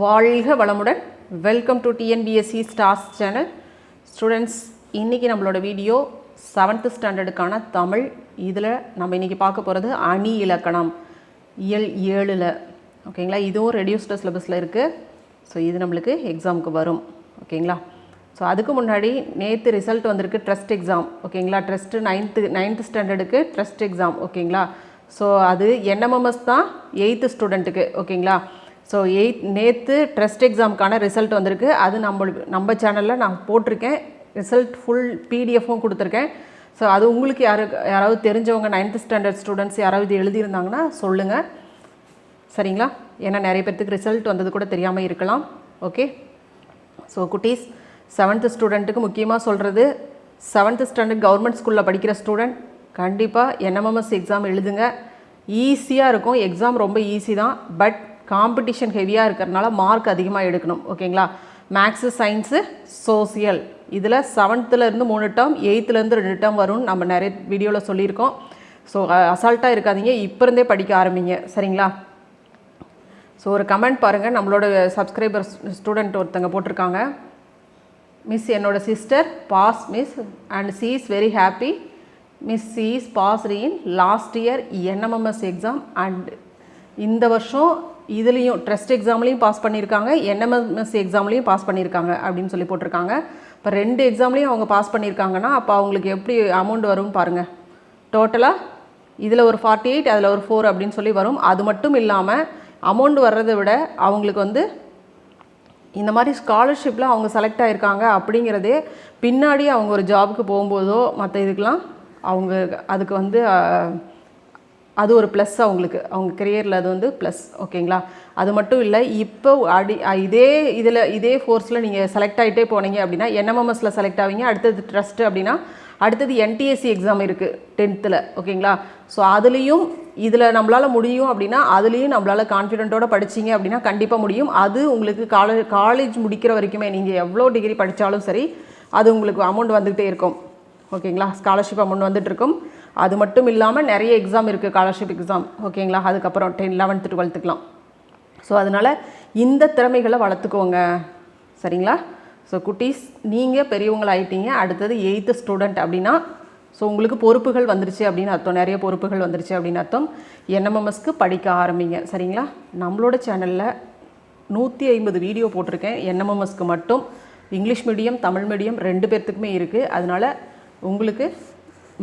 வாழ்க வளமுடன். Welcome to TNPSC stars channel students இன்றைக்கி நம்மளோட வீடியோ செவன்த்து ஸ்டாண்டர்டுக்கான தமிழ். இதில் நம்ம இன்றைக்கி பார்க்க போகிறது அணி இலக்கணம். இயல் ஏழில். ஓகேங்களா இதுவும் ரெடியூஸ்டு சிலபஸில் இருக்குது ஸோ இது நம்மளுக்கு எக்ஸாமுக்கு வரும். ஓகேங்களா ஸோ அதுக்கு முன்னாடி நேற்று ரிசல்ட் வந்திருக்கு ட்ரஸ்ட் எக்ஸாம் ஓகேங்களா ட்ரஸ்ட்டு நைன்த்து நைன்த்து ஸ்டாண்டர்டுக்கு ட்ரஸ்ட் எக்ஸாம் ஓகேங்களா ஸோ அது என்எம்எம்எஸ் தான் எயித்து ஸ்டூடெண்ட்டுக்கு ஓகேங்களா ஸோ எயித் நேற்று ட்ரஸ்ட் எக்ஸாமுக்கான ரிசல்ட் வந்திருக்கு. அது நம்மளுக்கு நம்ம சேனலில் நான் போட்டிருக்கேன். ரிசல்ட் ஃபுல் பிடிஎஃப்பும் கொடுத்துருக்கேன். ஸோ அது உங்களுக்கு யாரு யாராவது தெரிஞ்சவங்க நைன்த்து ஸ்டாண்டர்ட் ஸ்டூடெண்ட்ஸ் யாராவது எழுதியிருந்தாங்கன்னா சொல்லுங்கள் சரிங்களா? ஏன்னா நிறைய பேர்த்துக்கு ரிசல்ட் வந்தது கூட தெரியாமல் இருக்கலாம். ஓகே ஸோ குட்டீஸ் செவன்த்து ஸ்டூடெண்ட்டுக்கு முக்கியமாக சொல்கிறது செவன்த்து ஸ்டாண்டர்ட் கவர்மெண்ட் ஸ்கூலில் படிக்கிற ஸ்டூடெண்ட் கண்டிப்பாக என்எம்எம்எஸ் எக்ஸாம் எழுதுங்க. ஈஸியாக இருக்கும். எக்ஸாம் ரொம்ப ஈஸி தான். பட் காம்படிஷன் ஹெவியாக இருக்கிறனால மார்க் அதிகமாக எடுக்கணும். ஓகேங்களா? மேக்ஸு சயின்ஸு சோசியல் இதில் செவன்த்துலேருந்து மூணு டேர்ம் எயித்துலேருந்து ரெண்டு டேர்ம் வரும்னு நம்ம நிறைய வீடியோவில் சொல்லியிருக்கோம். ஸோ அசால்ட்டாக இருக்காதீங்க. இப்போ இருந்தே படிக்க ஆரம்பிங்க. சரிங்களா? ஸோ ஒரு கமெண்ட் பாருங்கள் நம்மளோட சப்ஸ்கிரைபர் ஸ்டூடெண்ட் ஒருத்தங்க போட்டிருக்காங்க. மிஸ் என்னோட sister pass miss and C is very happy miss C is pass in last year NMMS exam and இந்த வருஷம் இதுலேயும் ட்ரஸ்ட் எக்ஸாம்லேயும் பாஸ் பண்ணியிருக்காங்க என்எம்எம்எஸ் எக்ஸாம்லேயும் பாஸ் பண்ணியிருக்காங்க அப்படின்னு சொல்லி போட்டிருக்காங்க. இப்போ ரெண்டு எக்ஸாம்லேயும் அவங்க பாஸ் பண்ணியிருக்காங்கன்னா அப்போ அவங்களுக்கு எப்படி அமௌண்ட் வரும்னு பாருங்கள் டோட்டலாக இதில் ஒரு ஃபார்ட்டி எயிட் அதில் ஒரு ஃபோர் அப்படின்னு சொல்லி வரும். அது மட்டும் இல்லாமல் அமௌண்ட் வர்றதை விட அவங்களுக்கு வந்து இந்த மாதிரி ஸ்காலர்ஷிப்பில் அவங்க செலக்ட் ஆகிருக்காங்க அப்படிங்கிறதே பின்னாடி அவங்க ஒரு ஜாபுக்கு போகும்போதோ மற்ற இதுக்கெலாம் அவங்க அதுக்கு வந்து அது ஒரு ப்ளஸ் அவங்களுக்கு அவங்க கெரியரில் அது வந்து ப்ளஸ் ஓகேங்களா அது மட்டும் இல்லை இப்போ அடி இதே இதில் இதே ஃபோர்ஸில் நீங்கள் செலக்ட் ஆகிட்டே போனீங்க அப்படின்னா என்எம்எம்எஸில் செலக்ட் ஆவீங்க. அடுத்தது ட்ரஸ்ட்டு அப்படின்னா அடுத்தது என்டிஎஸ்சி எக்ஸாம் இருக்குது டென்த்தில் ஓகேங்களா ஸோ அதுலேயும் இதில் நம்மளால் முடியும் அப்படின்னா அதுலேயும் நம்மளால் கான்ஃபிடென்ட்டோட படிச்சிங்க அப்படின்னா கண்டிப்பாக முடியும். அது உங்களுக்கு காலேஜ் காலேஜ் முடிக்கிற வரைக்குமே நீங்கள் எவ்வளோ டிகிரி படித்தாலும் சரி அது உங்களுக்கு அமௌண்ட் வந்துகிட்டே இருக்கும் ஓகேங்களா ஸ்காலர்ஷிப் அமௌண்ட் வந்துட்டு இருக்கும். அது மட்டும் இல்லாமல் நிறைய எக்ஸாம் இருக்குது ஸ்காலர்ஷிப் எக்ஸாம் ஓகேங்களா அதுக்கப்புறம் டென் லெவன்த்து டுவெல்த்துக்கெலாம் ஸோ அதனால் இந்த திறமைகளை வளர்த்துக்கோங்க. சரிங்களா? ஸோ குட்டீஸ் நீங்கள் பெரியவங்களாயிட்டீங்க அடுத்தது எயித்து ஸ்டூடெண்ட் அப்படின்னா ஸோ உங்களுக்கு பொறுப்புகள் வந்துருச்சு அப்படின்னு அர்த்தம். நிறைய பொறுப்புகள் வந்துருச்சு அப்படின்னு அர்த்தம். என்எம்எம்எஸ்க்கு படிக்க ஆரம்பிங்க. சரிங்களா? நம்மளோட சேனலில் நூற்றி ஐம்பது வீடியோ போட்டிருக்கேன். என்எம்எம்எஸ்க்கு மட்டும். இங்கிலீஷ் மீடியம் தமிழ் மீடியம் ரெண்டு பேர்த்துக்குமே இருக்குது அதனால் உங்களுக்கு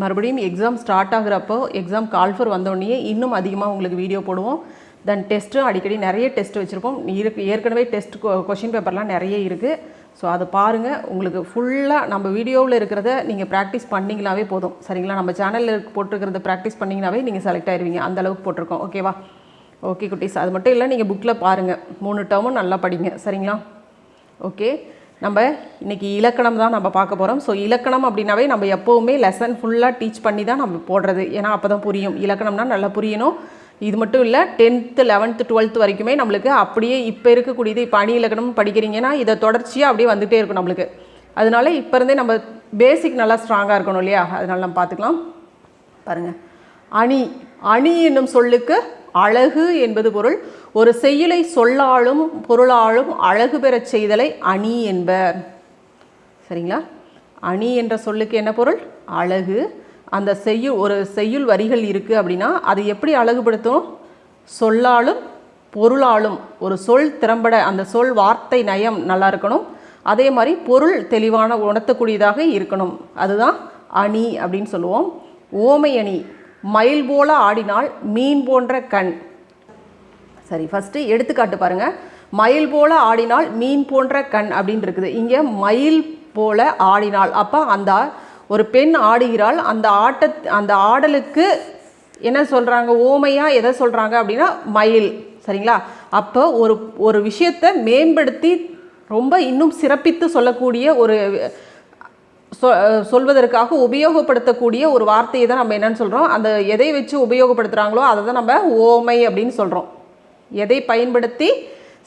மறுபடியும் எக்ஸாம் ஸ்டார்ட் ஆகுறப்போ எக்ஸாம் கால்ஃபர் வந்தோடனே இன்னும் அதிகமாக உங்களுக்கு வீடியோ போடுவோம். தென் டெஸ்ட்டும் அடிக்கடி நிறைய டெஸ்ட் வச்சுருப்போம் இருக்கு ஏற்கனவே டெஸ்ட் கொஷின் பேப்பர்லாம் நிறைய இருக்குது ஸோ அதை பாருங்கள் உங்களுக்கு ஃபுல்லாக நம்ம வீடியோவில் இருக்கிறத நீங்கள் ப்ராக்டிஸ் பண்ணிங்கனாவே போதும். சரிங்களா? நம்ம சேனலில் போட்டிருக்கிறத ப்ராக்டிஸ் பண்ணிங்கனாவே நீங்கள் செலக்ட் ஆயிடுவீங்க அந்த அளவுக்கு போட்டிருக்கோம். ஓகேவா ஓகே குட்டீஸ். அது மட்டும் இல்லை நீங்கள் புக்கில் பாருங்கள் மூணு டேர்மும் நல்லா படிங்க. சரிங்களா? ஓகே நம்ம இன்றைக்கி இலக்கணம் தான் நம்ம பார்க்க போகிறோம் ஸோ இலக்கணம் அப்படின்னாவே நம்ம எப்போவுமே லெசன் ஃபுல்லாக டீச் பண்ணி தான் நம்ம போடுறது. ஏன்னா அப்போ தான் புரியும். இலக்கணம்னா நல்லா புரியணும். இது மட்டும் இல்லை டென்த்து லெவன்த்து டுவெல்த்து வரைக்குமே நம்மளுக்கு அப்படியே இப்போ இருக்கக்கூடியது இப்போ அணி இலக்கணம் படிக்கிறீங்கன்னா இதை தொடர்ச்சியாக அப்படியே வந்துகிட்டே இருக்கும் நம்மளுக்கு. அதனால இப்போ இருந்தே நம்ம பேசிக் நல்லா ஸ்ட்ராங்காக இருக்கணும் இல்லையா? அதனால நம்ம பார்த்துக்கலாம். பாருங்க. அணி. அணி என்னும் சொல்லுக்கு அழகு என்பது பொருள். ஒரு செய்யுளை சொல்லாலும் பொருளாலும் அழகு பெறச் செய்தலை அணி என்பர். சரிங்களா? அணி என்ற சொல்லுக்கு என்ன பொருள்? அழகு. அந்த செய்யுள் ஒரு செய்யுள் வரிகள் இருக்குது அப்படின்னா அதை எப்படி அழகுபடுத்தும்? சொல்லாலும் பொருளாலும். ஒரு சொல் திறம்பட அந்த சொல் வார்த்தை நயம் நல்லா இருக்கணும். அதே மாதிரி பொருள் தெளிவான உணர்த்தக்கூடியதாக இருக்கணும். அதுதான் அணி அப்படின்னு சொல்லுவோம். ஓமை அணி. மயில் போல ஆடினால் மீன் போன்ற கண். சரி ஃபஸ்ட்டு எடுத்துக்காட்டு பாருங்கள் மயில் போல ஆடினால் மீன் போன்ற கண் அப்படின்னு இருக்குது. இங்கே மயில் போல ஆடினால். அப்போ அந்த ஒரு பெண் ஆடுகிறாள். அந்த ஆட்ட அந்த ஆடலுக்கு என்ன சொல்கிறாங்க ஓமையாக எதை சொல்கிறாங்க அப்படின்னா மயில். சரிங்களா? அப்போ ஒரு ஒரு விஷயத்தை மேம்படுத்தி ரொம்ப இன்னும் சிறப்பித்து சொல்லக்கூடிய ஒரு சொ- சொல்வதற்காக உபயோகப்படுத்தக்கூடிய ஒரு வார்த்தையை தான் நம்ம என்னென்னு சொல்கிறோம் அந்த எதை வச்சு உபயோகப்படுத்துகிறாங்களோ அதை தான் நம்ம ஓமை அப்படின்னு சொல்கிறோம் எதை பயன்படுத்தி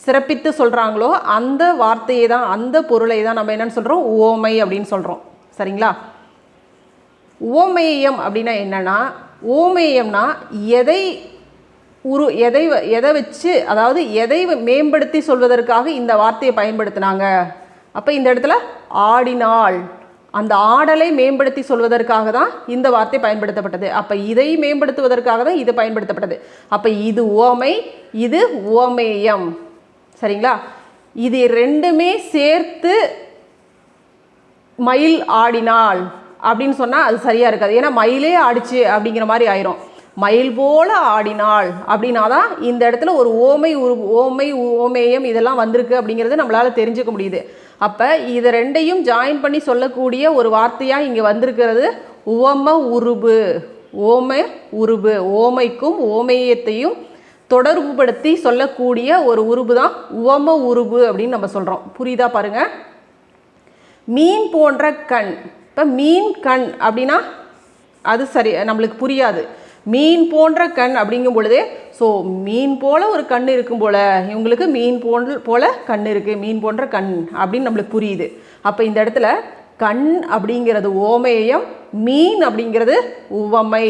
சிறப்பித்து சொல்கிறாங்களோ அந்த வார்த்தையை தான் அந்த பொருளை தான் நம்ம என்னன்னு சொல்கிறோம் ஓமை அப்படின்னு சொல்கிறோம் சரிங்களா? ஓமேயம் அப்படின்னா என்னென்னா ஓமேயம்னா எதை உரு எதை வ- எதை வச்சு அதாவது எதை மேம்படுத்தி சொல்வதற்காக இந்த வார்த்தையை பயன்படுத்தினாங்க? அப்போ இந்த இடத்துல ஆடினாள் அந்த ஆடலை மேம்படுத்தி சொல்வதற்காக தான் இந்த வார்த்தை பயன்படுத்தப்பட்டது. அப்போ இதை மேம்படுத்துவதற்காக தான் இது பயன்படுத்தப்பட்டது. அப்போ இது ஓமை இது ஓமேயம். சரிங்களா? இது ரெண்டுமே சேர்த்து மயில் ஆடினாள் அப்படின்னு சொன்னால் அது சரியாக இருக்காது. ஏன்னா மயிலே ஆடிச்சு அப்படிங்கிற மாதிரி ஆயிரும். மயில் போல ஆடினாள் அப்படின்னா தான் இந்த இடத்துல ஒரு ஓமை உரு ஓமை ஓமேயம் இதெல்லாம் வந்திருக்கு அப்படிங்கிறது நம்மளால் தெரிஞ்சுக்க முடியுது. அப்போ இதை ரெண்டையும் ஜாயின் பண்ணி சொல்லக்கூடிய ஒரு வார்த்தையாக இங்கே வந்திருக்கிறது உவம உருபு. ஓமை உருபு. ஓமைக்கும் ஓமேயத்தையும் தொடர்புபடுத்தி சொல்லக்கூடிய ஒரு உருபு தான் உவம உருபு அப்படின்னு நம்ம சொல்கிறோம் புரியுதா பாருங்கள் மீன் போன்ற கண். இப்போ மீன் கண் அப்படின்னா அது சரி நம்மளுக்கு புரியாது. மீன் போன்ற கண் அப்படிங்கும் பொழுதே ஸோ மீன் போல் ஒரு கண் இருக்கும் போல் இவங்களுக்கு மீன் போன்ற போல் கண் இருக்குது மீன் போன்ற கண் அப்படின்னு நம்மளுக்கு புரியுது. அப்போ இந்த இடத்துல கண் அப்படிங்கிறது ஓமேயம் மீன் அப்படிங்கிறது உவமை.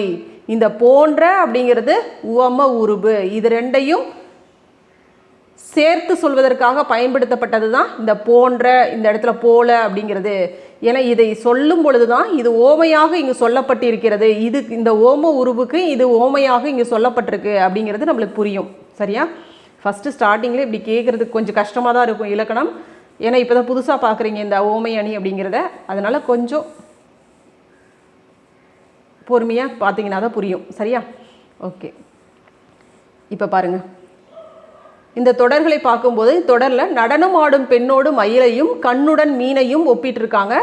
இந்த போன்ற அப்படிங்கிறது உவம உருபு. இது ரெண்டையும் சேர்த்து சொல்வதற்காக பயன்படுத்தப்பட்டது தான் இந்த போன்ற இந்த இடத்துல போல அப்படிங்கிறது. ஏன்னா இதை சொல்லும் பொழுது தான் இது ஓமையாக இங்கு சொல்லப்பட்டிருக்கிறது. இது இந்த ஓம உருவுக்கு இது ஓமையாக இங்கு சொல்லப்பட்டிருக்கு அப்படிங்கிறது நம்மளுக்கு புரியும். சரியா? ஃபஸ்ட்டு ஸ்டார்டிங்கில் இப்படி கேட்குறதுக்கு கொஞ்சம் கஷ்டமாக தான் இருக்கும் இலக்கணம். ஏன்னா இப்போ தான் புதுசாக பார்க்குறீங்க இந்த ஓமை அணி அப்படிங்கிறத. அதனால் கொஞ்சம் பொறுமையாக பார்த்தீங்கன்னா தான் புரியும். சரியா? ஓகே இப்போ பாருங்கள் இந்த தொடர்களை பார்க்கும்போது தொடரில் நடனம் ஆடும் பெண்ணோடு மயிலையும் கண்ணுடன் மீனையும் ஒப்பிட்டிருக்காங்க.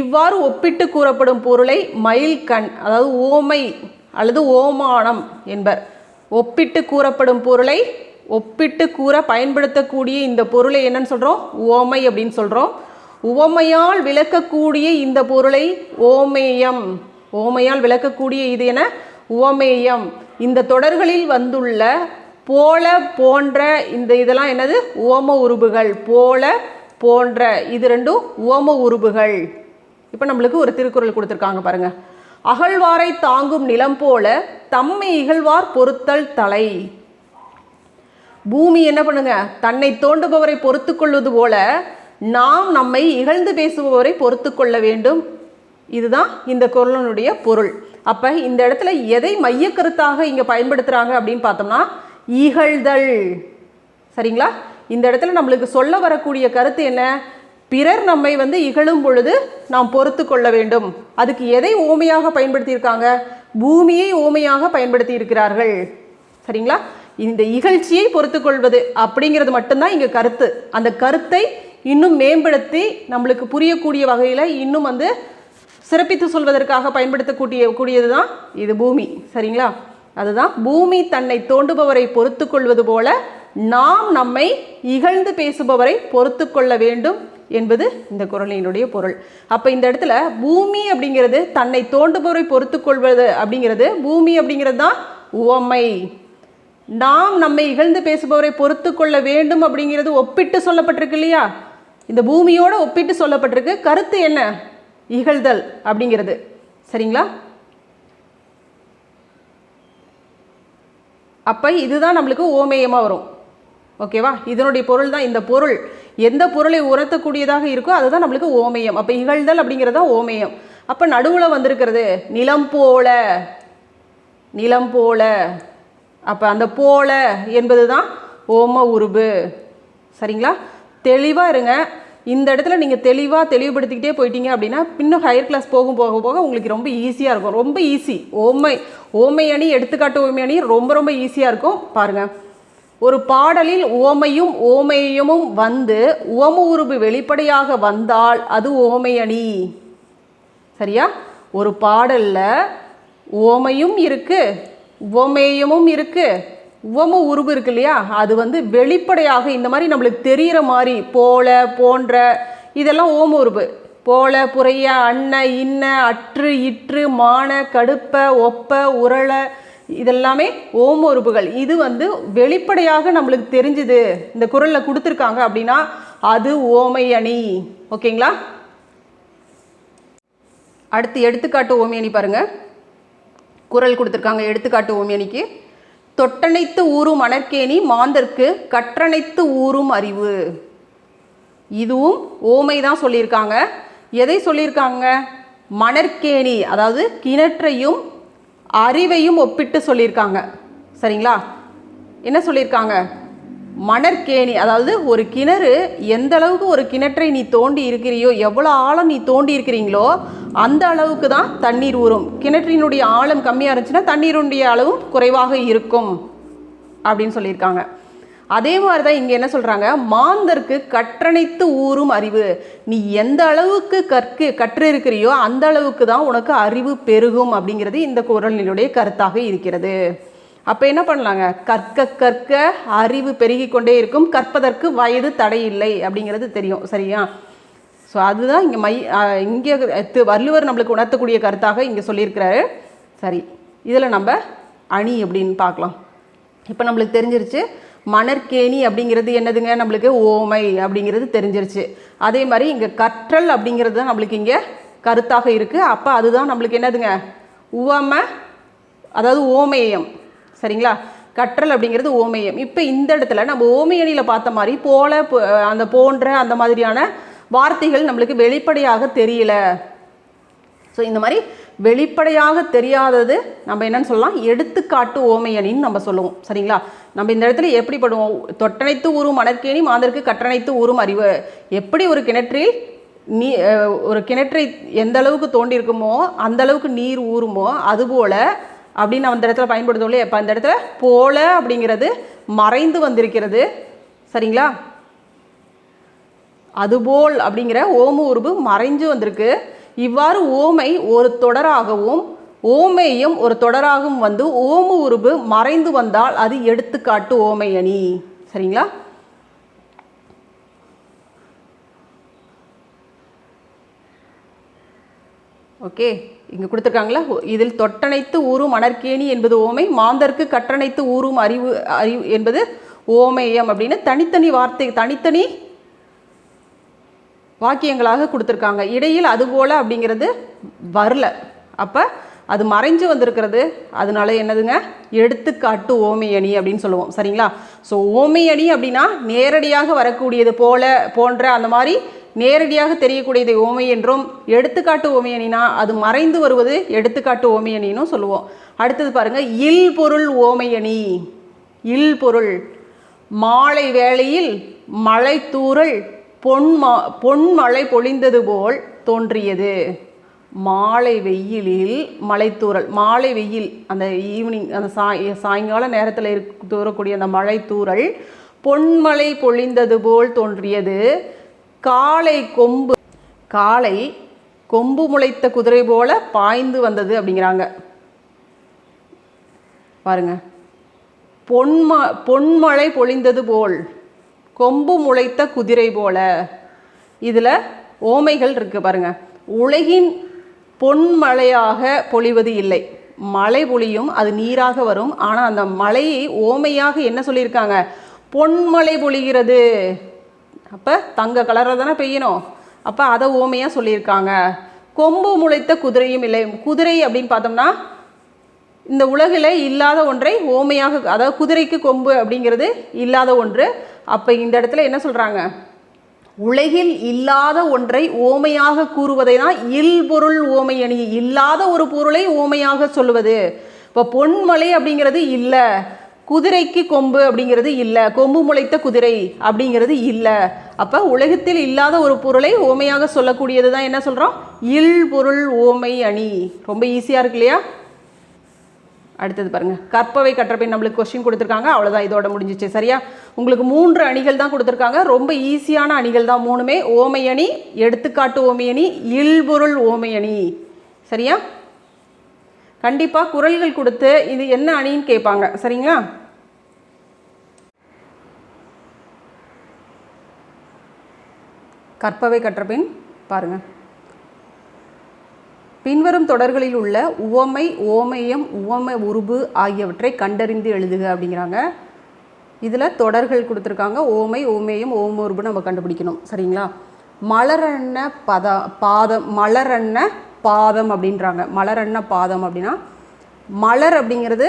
இவ்வாறு ஒப்பிட்டு கூறப்படும் பொருளை மயில் கண் அதாவது ஓமை அல்லது ஓமானம் என்பர். ஒப்பிட்டு கூறப்படும் பொருளை ஒப்பிட்டு கூற பயன்படுத்தக்கூடிய இந்த பொருளை என்னன்னு சொல்கிறோம் ஓமை அப்படின்னு சொல்கிறோம் உவமையால் விளக்கக்கூடிய இந்த பொருளை ஓமேயம் ஓமையால் விளக்கக்கூடிய இது என உவமேயம் இந்த தொடர்களில் வந்துள்ள போல போன்ற இந்த இதெல்லாம் என்னது? உவம உருபுகள் போல போன்ற இது ரெண்டும் உவம உருபுகள் இப்போ நம்மளுக்கு ஒரு திருக்குறள் கொடுத்துருக்காங்க பாருங்க. அகழ்வாரை தாங்கும் நிலம் போல தம்மை இகழ்வார் பொருத்தல் தலை. பூமி என்ன பண்ணுங்க? தன்னை தோண்டுபவரை பொறுத்து கொள்வது போல நாம் நம்மை இகழ்ந்து பேசுபவரை பொறுத்து கொள்ள வேண்டும். இதுதான் இந்த குரலனுடைய பொருள். அப்போ இந்த இடத்துல எதை மையக்கருத்தாக இங்கே பயன்படுத்துகிறாங்க அப்படின்னு பார்த்தோம்னா இகழ்தல். சரிங்களா? இந்த இடத்துல நம்மளுக்கு சொல்ல வரக்கூடிய கருத்து என்ன? பிறர் நம்மை வந்து இகழும் பொழுது நாம் பொறுத்து கொள்ள வேண்டும். அதுக்கு எதை ஓமையாக பயன்படுத்தியிருக்காங்க? பூமியை ஓமையாக பயன்படுத்தி இருக்கிறார்கள் சரிங்களா? இந்த இகழ்ச்சியை பொறுத்து கொள்வது அப்படிங்கிறது மட்டும்தான் இங்கே கருத்து. அந்த கருத்தை இன்னும் மேம்படுத்தி நம்மளுக்கு புரியக்கூடிய வகையில் இன்னும் வந்து சிறப்பித்து சொல்வதற்காக பயன்படுத்தக்கூடிய கூடியது தான் இது பூமி. சரிங்களா? அதுதான் பூமி தன்னை தோண்டுபவரை பொறுத்து கொள்வது போல நாம் நம்மை இகழ்ந்து பேசுபவரை பொறுத்து கொள்ள வேண்டும் என்பது இந்த குரலினுடைய பொருள். அப்போ இந்த இடத்துல பூமி அப்படிங்கிறது தன்னை தோண்டுபவரை பொறுத்து கொள்வது அப்படிங்கிறது பூமி அப்படிங்கிறது தான் உவமை. நாம் நம்மை இகழ்ந்து பேசுபவரை பொறுத்து கொள்ள வேண்டும் அப்படிங்கிறது ஒப்பிட்டு சொல்லப்பட்டிருக்கு இல்லையா? இந்த பூமியோட ஒப்பிட்டு சொல்லப்பட்டிருக்கு. கருத்து என்ன? இகழ்தல் அப்படிங்கிறது. சரிங்களா? அப்போ இதுதான் நம்மளுக்கு ஓமேயமாக வரும். ஓகேவா இதனுடைய பொருள் தான் இந்த பொருள். எந்த பொருளை உரத்தக்கூடியதாக இருக்கோ அதுதான் நம்மளுக்கு ஓமேயம். அப்போ இகழ்தல் அப்படிங்கிறது தான் ஓமேயம். அப்போ நடுவில் வந்திருக்கிறது நிலம் போல. நிலம் போல. அப்போ அந்த போல என்பது தான் ஓம உருபு சரிங்களா? தெளிவாக இருங்க. இந்த இடத்துல நீங்கள் தெளிவாக தெளிவுபடுத்திக்கிட்டே போயிட்டீங்க அப்படின்னா இன்னும் ஹையர் கிளாஸ் போகும் போக போக உங்களுக்கு ரொம்ப ஈஸியாக இருக்கும். ரொம்ப ஈஸி ஓமை ஓமை அணி எடுத்துக்காட்டு ஓமை அணி ரொம்ப ரொம்ப ஈஸியாக இருக்கும். பாருங்கள் ஒரு பாடலில் ஓமையும் ஓமையமும் வந்து ஓம உருபு வெளிப்படையாக வந்தால் அது ஓமை அணி. சரியா? ஒரு பாடலில் ஓமையும் இருக்குது உவமேயமும் இருக்குது உவம உருவு இருக்கு இல்லையா? அது வந்து வெளிப்படையாக இந்த மாதிரி நம்மளுக்கு தெரிகிற மாதிரி போல போன்ற இதெல்லாம் ஓம உருவு. போல புறைய அன்ன இன்ன அற்று இற்று மான கடுப்ப ஒப்ப உரள இதெல்லாமே ஓம உறுப்புகள் இது வந்து வெளிப்படையாக நம்மளுக்கு தெரிஞ்சுது. இந்த குரலில் கொடுத்துருக்காங்க அப்படின்னா அது ஓமை அணி ஓகேங்களா? அடுத்து எடுத்துக்காட்டு ஓமியணி பாருங்கள் குரல் கொடுத்துருக்காங்க எடுத்துக்காட்டு ஓமியணிக்கு. தொட்டணைத்து ஊறும் மணற்கேணி மாந்தர்க்கு கற்றணைத்து ஊறும் அறிவு. இதுவும் ஓமை தான் சொல்லியிருக்காங்க. எதை சொல்லியிருக்காங்க? மணற்கேணி அதாவது கிணற்றையும் அறிவையும் ஒப்பிட்டு சொல்லியிருக்காங்க. சரிங்களா? என்ன சொல்லியிருக்காங்க? மணற்கேணி அதாவது ஒரு கிணறு எந்த அளவுக்கு ஒரு கிணற்றை நீ தோண்டி இருக்கிறியோ எவ்வளோ ஆழம் நீ தோண்டி இருக்கிறீங்களோ அந்த அளவுக்கு தான் தண்ணீர் ஊறும். கிணற்றினுடைய ஆழம் கம்மியாக இருந்துச்சுன்னா தண்ணீருடைய அளவும் குறைவாக இருக்கும் அப்படின்னு சொல்லியிருக்காங்க. அதே மாதிரி தான் இங்கே என்ன சொல்கிறாங்க மாந்தருக்கு கற்றணைத்து ஊறும் அறிவு. நீ எந்த அளவுக்கு கற்கு கற்று இருக்கிறியோ அந்த அளவுக்கு தான் உனக்கு அறிவு பெருகும் அப்படிங்கிறது இந்த குரலினுடைய கருத்தாக இருக்கிறது. அப்போ என்ன பண்ணலாங்க? கற்க கற்க அறிவு பெருகி கொண்டே இருக்கும். கற்பதற்கு வயது தடையில்லை அப்படிங்கிறது தெரியும். சரியா? ஸோ அதுதான் இங்கே மை இங்கே வள்ளுவர் நம்மளுக்கு உணர்த்தக்கூடிய கருத்தாக இங்கே சொல்லியிருக்கிறாரு. சரி இதில் நம்ம அணி அப்படின்னு பார்க்கலாம். இப்போ நம்மளுக்கு தெரிஞ்சிருச்சு மணற்கேணி அப்படிங்கிறது என்னதுங்க? நம்மளுக்கு ஓமை அப்படிங்கிறது தெரிஞ்சிருச்சு. அதே மாதிரி இங்கே கற்றல் அப்படிங்கிறது தான் நம்மளுக்கு இங்கே கருத்தாக இருக்குது அப்போ அதுதான் நம்மளுக்கு என்னதுங்க? உவமை அதாவது ஓமேயம். சரிங்களா? கற்றல் அப்படிங்கிறது ஓமேயம். இப்போ இந்த இடத்துல நம்ம ஓமையணியில் பார்த்த மாதிரி போல அந்த போன்ற அந்த மாதிரியான வார்த்தைகள் நம்மளுக்கு வெளிப்படையாக தெரியல. ஸோ இந்த மாதிரி வெளிப்படையாக தெரியாதது நம்ம என்னன்னு சொல்லலாம்? எடுத்துக்காட்டு ஓமையணின்னு நம்ம சொல்லுவோம். சரிங்களா? நம்ம இந்த இடத்துல எப்படி படுவோம்? தொட்டனைத்து ஊறும் மணற்கேணி மாந்தருக்கு கற்றணைத்து ஊறும் அறிவு. எப்படி ஒரு கிணற்றில் நீ ஒரு கிணற்றை எந்த அளவுக்கு தோண்டியிருக்குமோ அந்த அளவுக்கு நீர் ஊறுமோ அதுபோல் அப்படின்னு அந்த இடத்துல பயன்படுத்தும் இல்லையா? இப்போ அந்த இடத்துல போல அப்படிங்கிறது மறைந்து வந்திருக்கிறது. சரிங்களா? அதுபோல் அப்படிங்கிற ஓம உருபு மறைஞ்சு வந்திருக்கு. இவ்வாறு ஓமை ஒரு தொடராகவும் ஓமையும் ஒரு தொடராகவும் வந்து ஓம உருபு மறைந்து வந்தால் அது எடுத்துக்காட்டு ஓமை அணி. சரிங்களா? ஓகே. இங்கே கொடுத்துருக்காங்களா இதில் தொட்டணைத்து ஊறும் மணற்கேணி என்பது ஓமை மாந்தர்க்கு கற்றணைத்து ஊறும் அறிவு அறிவு என்பது ஓமேயம் அப்படின்னு தனித்தனி வார்த்தை தனித்தனி வாக்கியங்களாக கொடுத்துருக்காங்க. இடையில் அதுபோல் அப்படிங்கிறது வரல. அப்போ அது மறைஞ்சு வந்திருக்கிறது. அதனால என்னதுங்க? எடுத்துக்காட்டு ஓமையணி அப்படின்னு சொல்லுவோம். சரிங்களா? ஸோ ஓமையணி அப்படின்னா நேரடியாக வரக்கூடியது போல போன்ற அந்த மாதிரி நேரடியாக தெரியக்கூடியது ஓமை என்றும் எடுத்துக்காட்டு ஓமையணினா அது மறைந்து வருவது எடுத்துக்காட்டு ஓமையணினும் சொல்லுவோம். அடுத்தது பாருங்க இல் பொருள் ஓமையணி இல் பொருள். மாலை வேளையில் மழை தூறல் பொன்மா பொன்மழை பொழிந்தது போல் தோன்றியது. மாலை வெயிலில் மலைத்தூறல் மாலை வெயில் அந்த ஈவினிங் அந்த சாய் சாயங்கால நேரத்தில் இருக்க தூறக்கூடிய அந்த மழை தூறல் பொன்மழை பொழிந்தது போல் தோன்றியது. காளை கொம்பு. காலை கொம்பு முளைத்த குதிரை போல பாய்ந்து வந்தது அப்படிங்கிறாங்க. பாருங்க. பொன்ம பொன்மழை பொழிந்தது போல் கொம்பு முளைத்த குதிரை போல. இதில் ஓமைகள் இருக்குது பாருங்க. உலகின் பொன்மழையாக பொழிவது இல்லை. மழை பொழியும் அது நீராக வரும். ஆனால் அந்த மழையை ஓமையாக என்ன சொல்லியிருக்காங்க? பொன்மழை பொழிகிறது. அப்போ தங்க கலரை தானே பெய்யணும். அப்போ அதை ஓமையாக சொல்லியிருக்காங்க. கொம்பு முளைத்த குதிரையும் இல்லை. குதிரை அப்படின்னு பார்த்தோம்னா இந்த உலகில் இல்லாத ஒன்றை ஓமையாக அதாவது குதிரைக்கு கொம்பு அப்படிங்கிறது இல்லாத ஒன்று. அப்போ இந்த இடத்துல என்ன சொல்கிறாங்க உலகில் இல்லாத ஒன்றை ஓமையாக கூறுவதை தான் இல்பொருள் பொருள் அணி. இல்லாத ஒரு பொருளை ஓமையாக சொல்லுவது. இப்போ பொன்மலை அப்படிங்கிறது இல்லை. குதிரைக்கு கொம்பு அப்படிங்கிறது இல்லை. கொம்பு முளைத்த குதிரை அப்படிங்கிறது இல்லை. அப்போ உலகத்தில் இல்லாத ஒரு பொருளை ஓமையாக சொல்லக்கூடியது தான் என்ன சொல்கிறோம் இல்பொருள் ஓமை அணி. ரொம்ப ஈஸியாக இருக்கு இல்லையா? அடுத்தது பாருங்கள் கற்பவை கற்றபின் நம்மளுக்கு கொஸ்டின் கொடுத்துருக்காங்க. அவ்வளோதான் இதோட முடிஞ்சிச்சு. சரியா? உங்களுக்கு மூன்று அணிகள் தான் கொடுத்துருக்காங்க. ரொம்ப ஈஸியான அணிகள் தான் மூணுமே. ஓமை அணி எடுத்துக்காட்டு ஓமை அணி இல்பொருள் ஓமை அணி. சரியா? கண்டிப்பாக குரல்கள் கொடுத்து இது என்ன அணின்னு கேட்பாங்க. சரிங்களா? கற்பவை கற்றபின் பாருங்கள் பின்வரும் தொடர்களில் உள்ள உவமை ஓமயம் உவமை உருபு ஆகியவற்றை கண்டறிந்து எழுதுக அப்படிங்கிறாங்க. இதில் தொடர்கள் கொடுத்துருக்காங்க. ஓமை ஓமேயம் ஓம உருபு நம்ம கண்டுபிடிக்கணும். சரிங்களா? மலரண்ண பத பாதம் மலரண்ண பாதம் அப்படின்றாங்க. மலரண்ண பாதம் அப்படின்னா மலர் அப்படிங்கிறது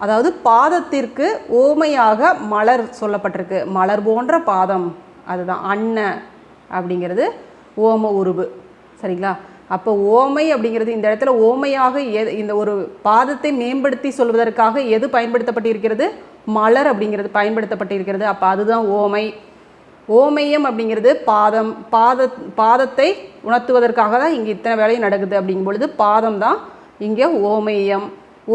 அதாவது பாதத்திற்கு ஓமையாக மலர் சொல்லப்பட்டிருக்கு. மலர் போன்ற பாதம் அதுதான். அன்ன அப்படிங்கிறது ஓம உருவு சரிங்களா? அப்போ ஓமை அப்படிங்கிறது இந்த இடத்துல ஓமையாக எது இந்த ஒரு பாதத்தை மேம்படுத்தி சொல்வதற்காக எது பயன்படுத்தப்பட்டிருக்கிறது? மலர் அப்படிங்கிறது பயன்படுத்தப்பட்டிருக்கிறது. அப்போ அதுதான் ஓமை. ஓமையம் அப்படிங்கிறது பாதம் பாத பாதத்தை உணர்த்துவதற்காக தான் இங்கே இத்தனை வேலையும் நடக்குது அப்படிங்கும் பொழுது பாதம் தான் இங்கே ஓமையம்.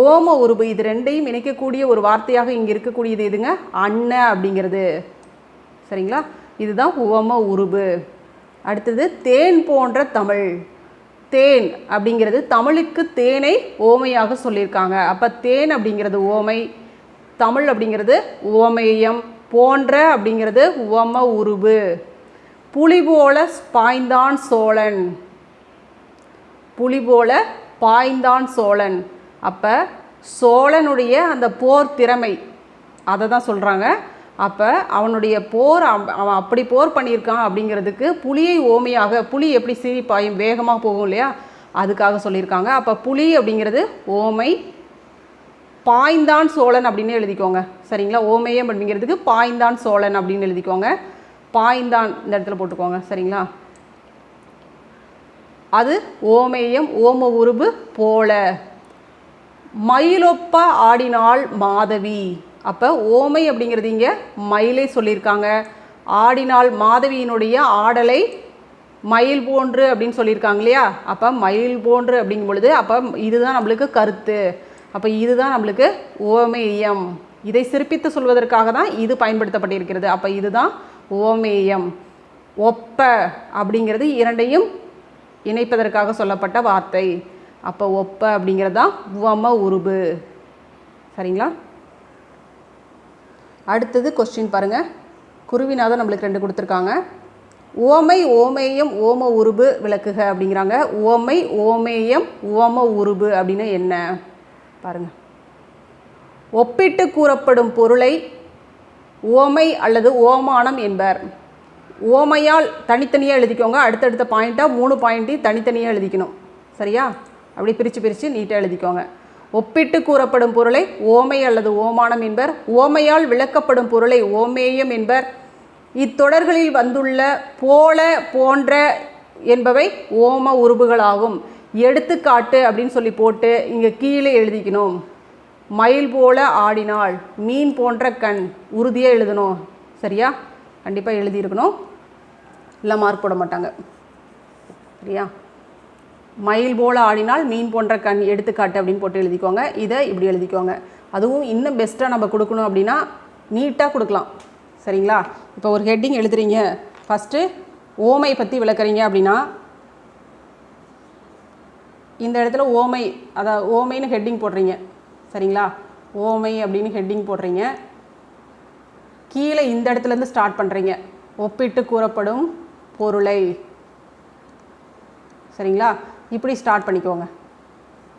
ஓம உருபு இது ரெண்டையும் இணைக்கக்கூடிய ஒரு வார்த்தையாக இங்கே இருக்கக்கூடியது எதுங்க? அன்ன அப்படிங்கிறது. சரிங்களா? இதுதான் ஓம உருபு. அடுத்தது தேன் போன்ற தமிழ். தேன் அப்படிங்கிறது தமிழுக்கு தேனை ஓமையாக சொல்லியிருக்காங்க. அப்போ தேன் அப்படிங்கிறது ஓமை தமிழ் அப்படிங்கிறது ஓமையம். போன்ற அப்படிங்கிறது உவம உருபு புலி போல பாய்ந்தான் சோழன். புலி போல பாய்ந்தான் சோழன். அப்போ சோழனுடைய அந்த போர் திறமை அதை தான் சொல்கிறாங்க அப்போ அவனுடைய போர் அவ- அவன் அப்படி போர் பண்ணியிருக்கான் அப்படிங்கிறதுக்கு புலியை ஓமையாக புலி எப்படி சீறி பாயும் வேகமாக போகும் இல்லையா? அதுக்காக சொல்லியிருக்காங்க. அப்போ புலி அப்படிங்கிறது ஓமை பாய்ந்தான் சோழன் அப்படின்னு எழுதிக்கோங்க. சரிங்களா? ஓமேயம் அப்படிங்கிறதுக்கு பாய்ந்தான் சோழன் அப்படின்னு எழுதிக்கோங்க. பாய்ந்தான் இந்த இடத்துல போட்டுக்கோங்க சரிங்களா? அது ஓமேயம் ஓம உருபு போல. மயிலொப்பா ஆடினாள் மாதவி. அப்போ ஓமை அப்படிங்கிறது இங்கே மயிலை சொல்லியிருக்காங்க. ஆடினாள் மாதவியினுடைய ஆடலை மயில் போன்று அப்படின்னு சொல்லியிருக்காங்க இல்லையா? அப்போ மயில் போன்று அப்படிங்கும் பொழுது அப்போ இதுதான் நம்மளுக்கு கருத்து. அப்போ இதுதான் நம்மளுக்கு ஓமேயம். இதை சிறப்பித்து சொல்வதற்காக தான் இது பயன்படுத்தப்பட்டிருக்கிறது. அப்போ இதுதான் ஓமேயம் ஒப்ப அப்படிங்கிறது இரண்டையும் இணைப்பதற்காக சொல்லப்பட்ட வார்த்தை. அப்போ ஒப்ப அப்படிங்கிறது தான் உவம உருபு. சரிங்களா? அடுத்தது கொஸ்டின் பாருங்க. குருவிநாதன் நம்மளுக்கு ரெண்டு கொடுத்துருக்காங்க. ஓமை ஓமேயம் ஓம உருபு விளக்குக அப்படிங்கிறாங்க. ஓமை ஓமேயம் ஓம உருபு அப்படின்னா என்ன? பாருங்கள் ஒப்பிட்டு கூறப்படும் பொருளை ஓமை அல்லது ஓமானம் என்பர். ஓமையால் தனித்தனியாக எழுதிக்கோங்க. அடுத்தடுத்த பாயிண்ட்டாக மூணு பாயிண்ட்டையும் தனித்தனியாக எழுதிக்கணும். சரியா? அப்படி பிரித்து பிரித்து நீட்டாக எழுதிக்கோங்க. ஒப்பிட்டு கூறப்படும் பொருளை ஓமை அல்லது ஓமானம் என்பர். ஓமையால் விளக்கப்படும் பொருளை ஓமேயம் என்பர். இத்தொடர்களில் வந்துள்ள போல போன்ற என்பவை ஓம உருபுகளாகும் எடுத்துக்காட்டு அப்படின்னு சொல்லி போட்டு இங்கே கீழே எழுதிக்கணும். மயில் போல ஆடினாள். மீன் போன்ற கண். உறுதியாக எழுதணும். சரியா? கண்டிப்பாக எழுதியிருக்கணும். இல்லை மார்க் போட மாட்டாங்க. சரியா? மயில் போல ஆடினால் மீன் போன்ற கண். எடுத்துக்காட்டு அப்படின்னு போட்டு எழுதிக்கோங்க. இதை இப்படி எழுதிக்கோங்க. அதுவும் இன்னும் பெஸ்ட்டாக நம்ம கொடுக்கணும் அப்படின்னா நீட்டாக கொடுக்கலாம். சரிங்களா? இப்போ ஒரு ஹெட்டிங் எழுதுறீங்க. ஃபஸ்ட்டு ஓமை பற்றி விளக்குறீங்க அப்படின்னா இந்த இடத்துல ஓமை அதாவது ஓமைன்னு ஹெட்டிங் போடுறீங்க. சரிங்களா? ஓமை அப்படின்னு ஹெட்டிங் போடுறீங்க. கீழே இந்த இடத்துலேருந்து ஸ்டார்ட் பண்ணுறீங்க ஒப்பிட்டு கூறப்படும் பொருளை. சரிங்களா? இப்படி ஸ்டார்ட் பண்ணிக்கோங்க.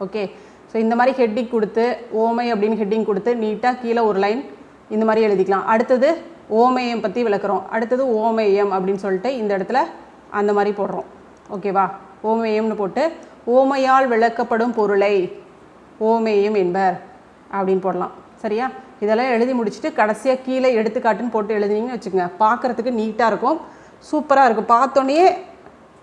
ஓகே ஸோ இந்த மாதிரி ஹெட்டிங் கொடுத்து ஓமை அப்படின்னு ஹெட்டிங் கொடுத்து நீட்டாக கீழே ஒரு லைன் இந்த மாதிரி எழுதிக்கலாம். அடுத்தது ஓமேயம் பற்றி விளக்குறோம். அடுத்தது ஓமேயம் அப்படின்னு சொல்லிட்டு இந்த இடத்துல அந்த மாதிரி போடுறோம். ஓகேவா ஓமேயம்னு போட்டு ஓமையால் விளக்கப்படும் பொருளை. ஓமேயம் என்பர் அப்படின்னு போடலாம். சரியா? இதெல்லாம் எழுதி முடிச்சுட்டு கடைசியாக கீழே எடுத்துக்காட்டுன்னு போட்டு எழுதினீங்கன்னு வச்சுக்கோங்க. பார்க்குறதுக்கு நீட்டாக இருக்கும். சூப்பராக இருக்கும். பார்த்தோன்னே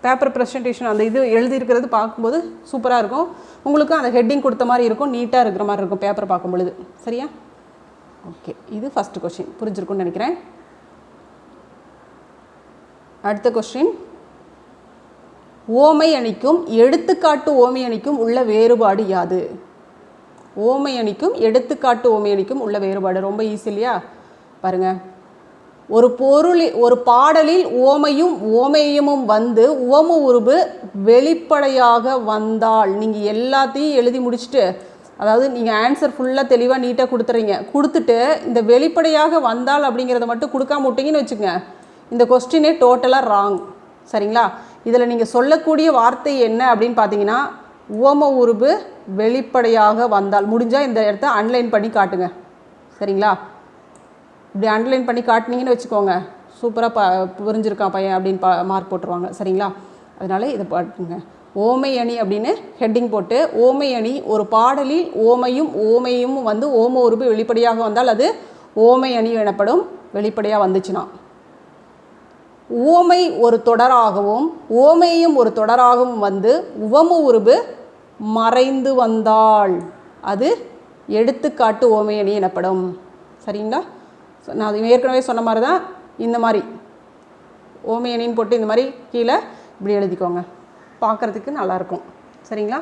பேப்பர் ப்ரெசன்டேஷன் அந்த இது எழுதியிருக்கிறது பார்க்கும்போது சூப்பராக இருக்கும். உங்களுக்கும் அந்த ஹெட்டிங் கொடுத்த மாதிரி இருக்கும். நீட்டாக இருக்கிற மாதிரி இருக்கும் பேப்பர் பார்க்கும் பொழுது சரியா? ஓகே இது ஃபஸ்ட்டு கொஷின் புரிஞ்சிருக்கும்னு நினைக்கிறேன். அடுத்த கொஸ்டின் ஓமை அணிக்கும் எடுத்துக்காட்டு ஓமை அணிக்கும் உள்ள வேறுபாடு யாது? ஓமை அணிக்கும் எடுத்துக்காட்டு ஓமை அணிக்கும் உள்ள வேறுபாடு. ரொம்ப ஈஸி இல்லையா? பாருங்க. ஒரு பொருளில் ஒரு பாடலில் ஓமையும் ஓமையமும் வந்து ஓம உருபு வெளிப்படையாக வந்தால் நீங்கள் எல்லாத்தையும் எழுதி முடிச்சுட்டு அதாவது நீங்கள் ஆன்சர் ஃபுல்லாக தெளிவாக நீட்டாக கொடுத்துறீங்க. கொடுத்துட்டு இந்த வெளிப்படையாக வந்தால் அப்படிங்கிறத மட்டும் கொடுக்காம விட்டீங்கன்னு வச்சுக்கோங்க. இந்த கொஸ்டினே டோட்டலாக ராங் சரிங்களா? இதில் நீங்கள் சொல்லக்கூடிய வார்த்தை என்ன அப்படின்னு பார்த்தீங்கன்னா உவம உருபு வெளிப்படையாக வந்தால். முடிஞ்சால் இந்த இடத்த அன்லைன் பண்ணி காட்டுங்க. சரிங்களா? இப்படி அன்லைன் பண்ணி காட்டினீங்கன்னு வச்சுக்கோங்க. சூப்பராக ப புரிஞ்சிருக்கான் பையன் அப்படின்னு பா மார்க் போட்டுருவாங்க. சரிங்களா? அதனால இதை பாட்டுங்க ஓமை அணி அப்படின்னு ஹெட்டிங் போட்டு ஓமை அணி ஒரு பாடலில் ஓமையும் ஓமையும் வந்து ஓம உருபு வெளிப்படையாக வந்தால் அது ஓமை அணி எனப்படும். வெளிப்படையாக வந்துச்சுன்னா. ஓமை ஒரு தொடராகவும் ஓமையும் ஒரு தொடராகவும் வந்து உவம உருபு மறைந்து வந்தால் அது எடுத்துக்காட்டு ஓமையணி எனப்படும். சரிங்களா? நான் ஏற்கனவே சொன்ன மாதிரி தான் இந்த மாதிரி. ஓமையணின்னு போட்டு இந்த மாதிரி கீழே இப்படி எழுதிக்கோங்க. பார்க்குறதுக்கு நல்லாயிருக்கும். சரிங்களா?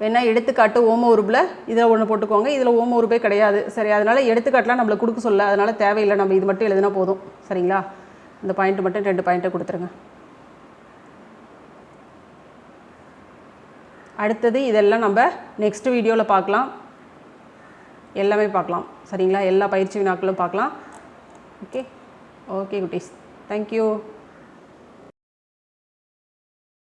வேணால் எடுத்துக்காட்டு ஓம உருப்பில் இதில் ஒன்று போட்டுக்கோங்க. இதில் ஓம உருப்பே கிடையாது. சரி அதனால் எடுத்துக்காட்டெலாம் நம்மளை கொடுக்க சொல்ல. அதனால் தேவையில்லை. நம்ம இது மட்டும் எழுதினா போதும். சரிங்களா? இந்த பாயிண்ட் மட்டும் ரெண்டு பாயிண்ட்டை கொடுத்துருங்க. அடுத்தது இதெல்லாம் நம்ம நெக்ஸ்ட் வீடியோவில் பார்க்கலாம். எல்லாமே பார்க்கலாம். சரிங்களா? எல்லா பயிற்சி வினாக்களும் பார்க்கலாம். ஓகே ஓகே குட்டீஸ். தேங்க்யூ